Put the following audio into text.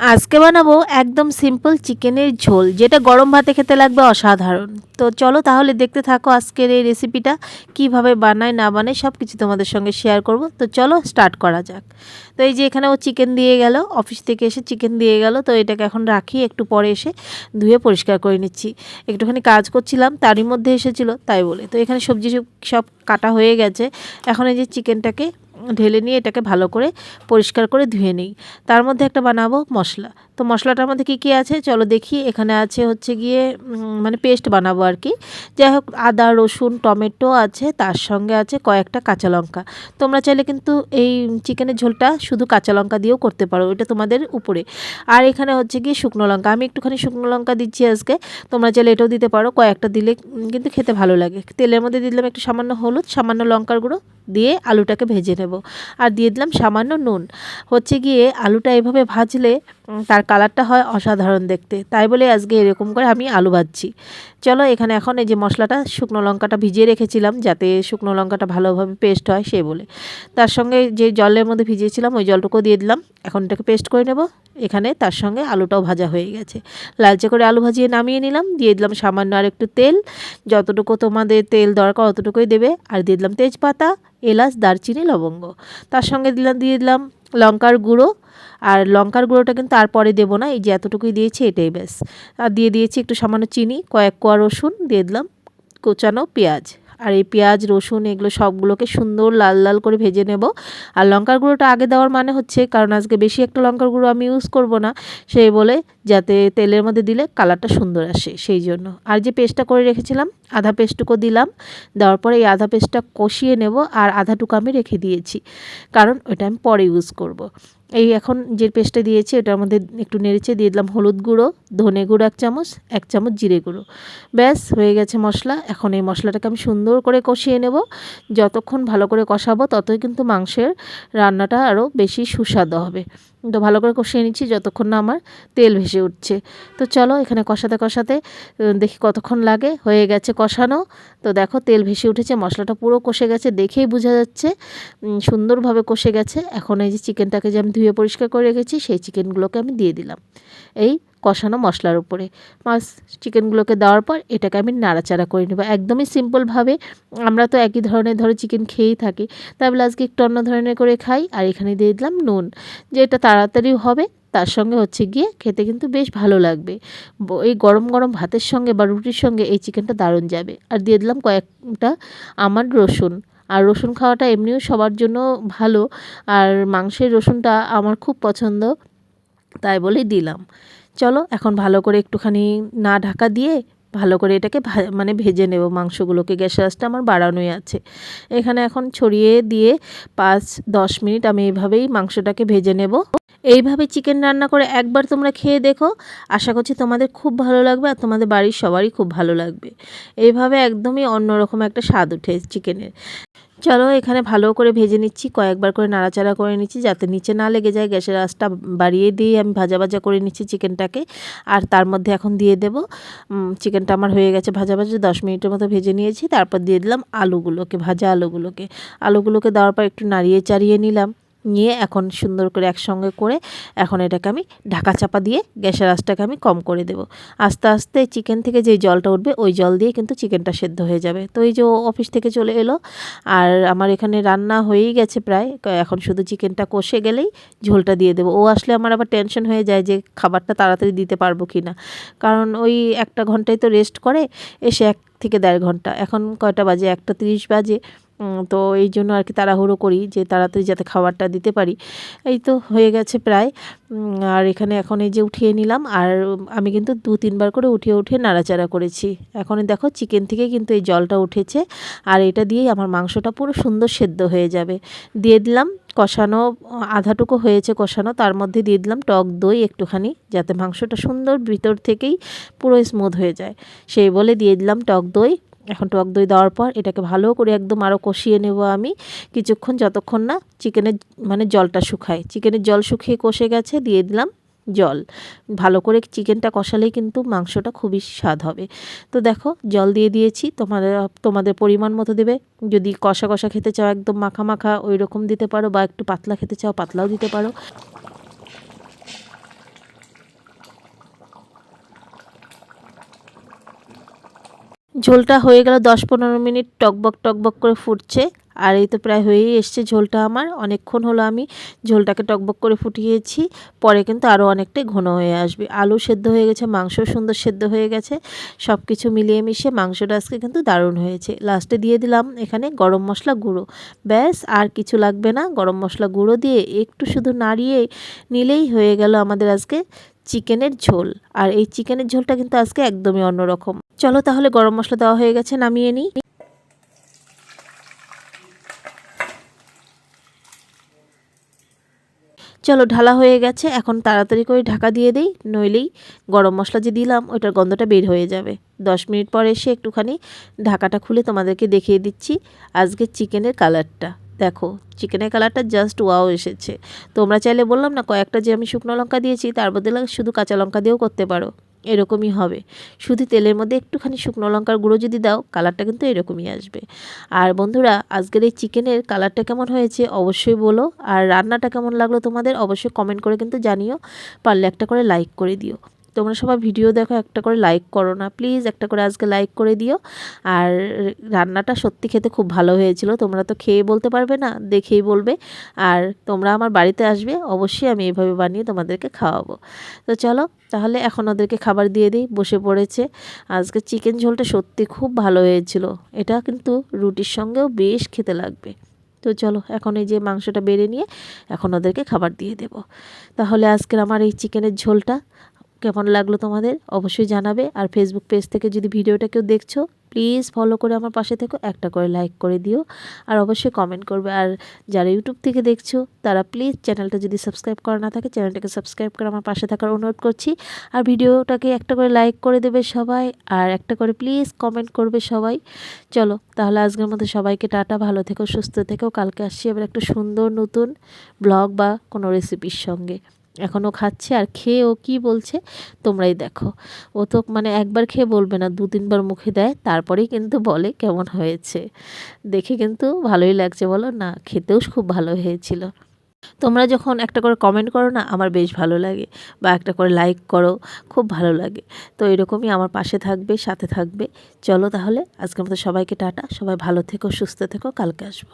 আজকে বানাবো একদম সিম্পল চিকেনের ঝোল, যেটা গরম ভাতে খেতে লাগবে অসাধারণ। তো চলো তাহলে দেখতে থাকো আজকের এই রেসিপিটা কীভাবে বানায়, না বানায় সব কিছু তোমাদের সঙ্গে শেয়ার করব। তো চলো স্টার্ট করা যাক। তো এই যে এখানে ও চিকেন দিয়ে গেল অফিস থেকে এসে চিকেন দিয়ে গেল, তো এটাকে এখন রাখি, একটু পরে এসে ধুয়ে পরিষ্কার করে নিচ্ছি। একটুখানি কাজ করছিলাম, তারই মধ্যে এসেছিল, তাই বলে। তো এখানে সবজি সব কাটা হয়ে গেছে। এখন এই যে চিকেনটাকে ঢেলে নিয়ে এটাকে ভালো করে পরিষ্কার করে ধুয়ে নিই। তার মধ্যে একটা বানাবো মশলা। তো মশলাটার মধ্যে কী কী আছে? চলো দেখি। এখানে আছে হচ্ছে গিয়ে মানে পেস্ট বানাবো আর কি। যাই হোক, আদা, রসুন, টমেটো আছে, তার সঙ্গে আছে কয়েকটা কাঁচা লঙ্কা। তোমরা চাইলে কিন্তু এই চিকেনের ঝোলটা শুধু কাঁচা লঙ্কা দিয়েও করতে পারো, এটা তোমাদের উপরে। আর এখানে হচ্ছে গিয়ে শুকনো লঙ্কা। আমি একটুখানি শুকনো লঙ্কা দিচ্ছি আজকে। তোমরা চাইলে এটাও দিতে পারো। কয়েকটা দিলে কিন্তু খেতে ভালো লাগে। তেলের মধ্যে দিলাম একটু সামান্য হলুদ, সামান্য লঙ্কার গুঁড়ো দিয়ে আলুটাকে ভেজে নেব। আর দিয়ে দিলাম সামান্য নুন। হচ্ছে গিয়ে আলুটা এভাবে ভাজলে তার কালারটা হয় অসাধারণ দেখতে। তাই বলে আজকে এরকম করে আমি আলু ভাজছি। চলো, এখানে এখন এই যে মশলাটা, শুকনো লঙ্কাটা ভিজিয়ে রেখেছিলাম যাতে শুকনো লঙ্কাটা ভালোভাবে পেস্ট হয়, সে বলে। তার সঙ্গে যে জলের মধ্যে ভিজিয়েছিলাম, ওই জলটুকু দিয়ে দিলাম। এখন এটাকে পেস্ট করে নেব। এখানে তার সঙ্গে আলুটাও ভাজা হয়ে গেছে। লালচে করে আলু ভাজিয়ে নামিয়ে নিলাম। দিয়ে দিলাম সামান্য আর একটু তেল। যতটুকু তোমাদের তেল দরকার, অতটুকুই দেবে। আর দিয়ে দিলাম তেজপাতা। এলাচ, দারচিনি, লবঙ্গ। তার সঙ্গে দিলাম, দিয়ে দিলাম লঙ্কার গুঁড়ো। আর লঙ্কার গুঁড়োটা কিন্তু তারপরে দেবো না, এই যে এতটুকুই দিয়েছি এটাই ব্যাস। আর দিয়ে দিয়েছি একটু সামান্য চিনি, কয়েক কোয়া রসুন, দিয়ে দিলাম কোচানো পেঁয়াজ। আর এই পেঁয়াজ, রসুন এগুলো সবগুলোকে সুন্দর লাল লাল করে ভেজে নেব। আর লঙ্কার গুঁড়োটা আগে দেওয়ার মানে হচ্ছে, কারণ আজকে বেশি একটা লঙ্কার গুঁড়ো আমি ইউজ করব না সেই বলে যাতে তেলের মধ্যে দিলে কালারটা সুন্দর আসে, সেই জন্য। আর যে পেস্টটা করে রেখেছিলাম আধা পেস্টটুকু দিলাম, দেওয়ার পরে এই আধা পেস্টটা কষিয়ে নেব আর আধাটুকু আমি রেখে দিয়েছি, কারণ ওটা আমি পরে ইউজ করব। এই এখন যে পেস্টটা দিয়েছি ওটার মধ্যে একটু নেড়েছে দিয়ে দিলাম হলুদ গুঁড়ো, ধনে গুঁড়ো এক চামচ এক চামচ জিরে গুঁড়ো। ব্যাস, হয়ে গেছে মশলা। এখন এই মশলাটাকে আমি সুন্দর করে কষিয়ে নেব। যতক্ষণ ভালো করে কষাবো ততই কিন্তু মাংসের রান্নাটা আরও বেশি সুস্বাদু হবে। তো ভালো করে কষিয়ে নিচ্ছি, যতক্ষণ না আমার তেল ভেসে উঠছে। তো চলো এখানে কষাতে কষাতে দেখি কতক্ষণ লাগে। হয়ে গেছে কষানো। তো দেখো তেল ভেসে উঠেছে, মশলাটা পুরো কষে গেছে, দেখেই বোঝা যাচ্ছে সুন্দরভাবে কষে গেছে। এখন এই যে চিকেনটাকে যে আমি ধুয়ে পরিষ্কার করে রেখেছি, সেই চিকেনগুলোকে আমি দিয়ে দিলাম। এই কষানো মশলার উপরে। মাছ চিকেনগুলোকে দেওয়ার পর এটাকে আমি নাড়াচাড়া করে নেব। একদমই সিম্পলভাবে আমরা তো একই ধরনের ধরো চিকেন খেয়েই থাকি। তাই বলে আজকে একটু অন্য ধরনের করে খাই আর এখানে দিয়ে দিলাম নুন। যে এটা তাড়াতাড়ি হবে তার সঙ্গে হচ্ছে গিয়ে খেতে কিন্তু বেশ ভালো লাগবে। এই গরম গরম ভাতের সঙ্গে বা রুটির সঙ্গে এই চিকেনটা দারুণ যাবে। আর দিয়ে দিলাম কয়েকটা আমার রসুন। আর রসুন খাওয়াটা এমনিও সবার জন্য ভালো। আর মাংসের রসুনটা আমার খুব পছন্দ। তাই বলেই দিলাম। চলো এখন ভালো করে একটুখানি না ঢাকা দিয়ে ভালো করে এটাকে মানে ভেজে নেব। মাংসগুলোকে গ্যাসের আঁচটা আমার বাড়ানোই আছে। এখানে এখন ছড়িয়ে দিয়ে পাঁচ, দশ মিনিট আমি এইভাবেই মাংসটাকে ভেজে নেব। এইভাবে চিকেন রান্না করে একবার তোমরা খেয়ে দেখো। আশা করছি তোমাদের খুব ভালো লাগবে আর তোমাদের বাড়ির সবারই খুব ভালো লাগবে। এইভাবে একদমই অন্যরকম একটা স্বাদ উঠে চিকেনের। চলো এখানে ভালো করে ভেজে নিচ্ছি, কয়েকবার করে নাড়াচাড়া করে নিচ্ছি যাতে নিচে না লেগে যায়। গ্যাসের আঁচটা বাড়িয়ে দিয়ে আমি ভাজা ভাজা করে নিচ্ছি চিকেনটাকে। আর তার মধ্যে এখন দিয়ে দেব চিকেনটা আমার হয়ে গেছে ভাজা ভাজা, দশ মিনিটের মতো ভেজে নিয়েছি। তারপর দিয়ে দিলাম আলুগুলোকে, ভাজা আলুগুলোকে। আলুগুলোকে দেওয়ার পর একটু নাড়িয়ে চাড়িয়ে নিলাম। নিয়ে এখন সুন্দর করে একসঙ্গে করে এখন এটাকে আমি ঢাকা চাপা দিয়ে গ্যাসের আঁচটাকে আমি কম করে দেব। আস্তে আস্তে চিকেন থেকে যে জলটা উঠবে ওই জল দিয়ে কিন্তু চিকেনটা সেদ্ধ হয়ে যাবে। তো এই যে অফিস থেকে চলে এলো আর আমার এখানে রান্না হয়েই গেছে প্রায়। এখন শুধু চিকেনটা কষে গেলেই ঝোলটা দিয়ে দেবো। ও আসলে আমার আবার টেনশন হয়ে যায় যে খাবারটা তাড়াতাড়ি দিতে পারব কি না। কারণ ওই একটা ঘন্টায় তো রেস্ট করে এসে এক থেকে দেড় ঘণ্টা। এখন কয়টা বাজে? একটা তিরিশ বাজে। তো এই জন্য আর কি তাড়াহুড়ো করি যে তাড়াতাড়ি যাতে খাবারটা দিতে পারি। এই তো হয়ে গেছে প্রায়। আর এখানে এখন এই যে উঠিয়ে নিলাম, আর আমি কিন্তু দু তিনবার করে উঠিয়ে উঠিয়ে নাড়াচাড়া করেছি। এখন দেখো চিকেন থেকে কিন্তু এই জলটা উঠেছে, আর এটা দিয়েই আমার মাংসটা পুরো সুন্দর সেদ্ধ হয়ে যাবে। দিয়ে দিলাম কষানো, আধাটুকু হয়েছে কষানো, তার মধ্যে দিয়ে দিলাম টক দই একটুখানি, যাতে মাংসটা সুন্দর ভিতর থেকেই পুরো স্মুথ হয়ে যায়। সেই বলে দিয়ে দিলাম টক দই। এখন টক দই দেওয়ার পর এটাকে ভালো করে একদম আরও কষিয়ে নেব আমি। কিছুক্ষণ যতক্ষণ না চিকেনের মানে জলটা শুকায়। চিকেনের জল শুকিয়ে কষে গেছে, দিয়ে দিলাম জল। ভালো করে চিকেনটা কষালেই কিন্তু মাংসটা খুবই স্বাদ হবে। তো দেখো, জল দিয়ে দিয়েছি তোমাদের তোমাদের পরিমাণ মতো দেবে। যদি কষা কষা খেতে চাও, একদম মাখা মাখা ওই রকম দিতে পারো বা একটু পাতলা খেতে চাও, পাতলাও দিতে পারো। ঝোলটা হয়ে গেল দশ পনেরো মিনিট টকবক টকবক করে ফুটছে। আর এই তো প্রায় হয়েই এসছে ঝোলটা আমার। অনেকক্ষণ হলো আমি ঝোলটাকে টকবক করে ফুটিয়েছি। পরে কিন্তু আরও অনেকটাই ঘন হয়ে আসবে। আলু সেদ্ধ হয়ে গেছে মাংস সুন্দর সেদ্ধ হয়ে গেছে। সব কিছু মিলিয়ে মিশিয়ে মাংসটা আজকে কিন্তু দারুণ হয়েছে। লাস্টে দিয়ে দিলাম এখানে গরম মশলা গুঁড়ো। ব্যাস, আর কিছু লাগবে না। গরম মশলা গুঁড়ো দিয়ে একটু শুধু নাড়িয়ে নিলেই হয়ে গেল আমাদের আজকে চিকেনের ঝোল। আর এই চিকেনের ঝোলটা কিন্তু আজকে একদমই অন্যরকম। চলো তাহলে গরম মশলা দেওয়া হয়ে গেছে, নামিয়ে নিই। চলো ঢালা হয়ে গেছে, এখন তাড়াতাড়ি করে ঢাকা দিয়ে দিই, নইলেই গরম মশলা যে দিলাম, ওইটার গন্ধটা বের হয়ে যাবে। দশ মিনিট পর এসে একটুখানি ঢাকাটা খুলে তোমাদেরকে দেখিয়ে দিচ্ছি আজকে চিকেনের কালারটা। দেখো, চিকেনের কালারটা জাস্ট ওয়াও এসেছে। তোমরা চাইলে বললাম না, কয়েকটা যে আমি শুকনো লঙ্কা দিয়েছি, তার বদলে শুধু কাঁচা লঙ্কা দিয়েও করতে পারো। এরকমই হবে। শুধু তেলের মধ্যে একটুখানি শুকনো লঙ্কার গুঁড়ো যদি দাও কালারটা কিন্তু এরকমই আসবে। আর বন্ধুরা, আজকের এই চিকেনের কালারটা কেমন হয়েছে অবশ্যই বলো, আর রান্নাটা কেমন লাগল তোমাদের অবশ্যই কমেন্ট করে কিন্তু জানিও, পারলে একটা করে লাইক করে দিও। তোমরা সবাই ভিডিও দেখো, একটা করে লাইক করো না। প্লিজ একটা করে আজকে লাইক করে দিও। আর রান্নাটা সত্যি খেতে খুব ভালো হয়েছিল। তোমরা তো খেয়ে বলতে পারবে না, দেখেই বলবে। আর তোমরা আমার বাড়িতে আসবে, অবশ্যই আমি এইভাবে বানিয়ে তোমাদেরকে খাওয়াবো। তো চলো, তাহলে এখন ওদেরকে খাবার দিয়ে দিই। বসে পড়েছে। আজকে চিকেন ঝোলটা সত্যি খুব ভালো হয়েছিল। এটা কিন্তু রুটির সঙ্গেও বেশ খেতে লাগবে। তো চলো, এখন এই যে মাংসটা বেড়ে নিয়ে এখন ওদেরকে খাবার দিয়ে দেব। তাহলে আজকের আমার এই চিকেনের ঝোলটা কেমন লাগল তোমাদের অবশ্যই জানাবে। আর ফেসবুক পেজ থেকে যদি ভিডিওটা কেউ দেখছ প্লিজ ফলো করে আমার পাশে থেকো, একটা করে লাইক করে দিও। আর অবশ্যই কমেন্ট করবে। আর যারা ইউটিউব থেকে দেখছ, তারা প্লিজ চ্যানেলটা যদি সাবস্ক্রাইব করা না থাকে চ্যানেলটাকে সাবস্ক্রাইব করে আমার পাশে থাকার অনুরোধ করছি। আর ভিডিওটাকে একটা করে লাইক করে দেবে সবাই, আর একটা করে প্লিজ কমেন্ট করবে সবাই। চলো, তাহলে আজকের মধ্যে সবাইকে টাটা, ভালো থেকো, সুস্থ থেকো। কালকে আসছি এবার একটা সুন্দর নতুন ব্লগ বা কোনো রেসিপির সঙ্গে। এখনও খাচ্ছে আর খেয়ে ও কী বলছে তোমরাই দেখো। ও তো মানে একবার খেয়ে বলবে না, দু তিনবার মুখে দেয়, তারপরেই কিন্তু বলে কেমন হয়েছে। দেখে কিন্তু ভালোই লাগছে বলো, না খেতেও খুব ভালো হয়েছিল। তোমরা যখন একটা করে কমেন্ট করো না, আমার বেশ ভালো লাগে। বা একটা করে লাইক করো, খুব ভালো লাগে। তো এরকমই আমার পাশে থাকবে, সাথে থাকবে। চলো তাহলে, আজকের মতো সবাইকে টাটা। সবাই ভালো থেকো, সুস্থ থেকো, কালকে আসব।